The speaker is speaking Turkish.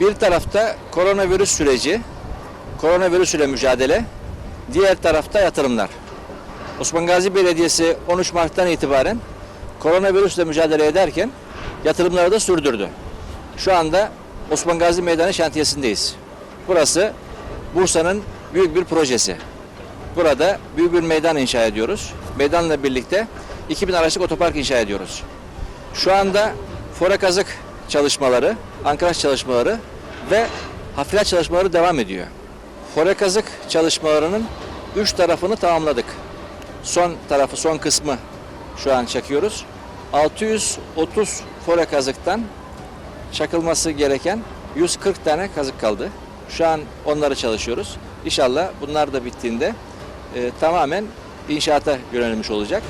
Bir tarafta koronavirüs süreci, koronavirüs ile mücadele, diğer tarafta yatırımlar. Osman Gazi Belediyesi 13 Mart'tan itibaren koronavirüsle mücadele ederken yatırımları da sürdürdü. Şu anda Osman Gazi Meydanı şantiyesindeyiz. Burası Bursa'nın büyük bir projesi. Burada büyük bir meydan inşa ediyoruz. Meydanla birlikte 2000 araçlık otopark inşa ediyoruz. Şu anda fora kazık çalışmaları, ankraj çalışmaları ve hafriyat çalışmaları devam ediyor. Fora kazık çalışmalarının üç tarafını tamamladık. Son tarafı, son kısmı şu an çakıyoruz. 630 fora kazıktan çakılması gereken 140 tane kazık kaldı. Şu an onları çalışıyoruz. İnşallah bunlar da bittiğinde e, tamamen inşaata yönelmiş olacak.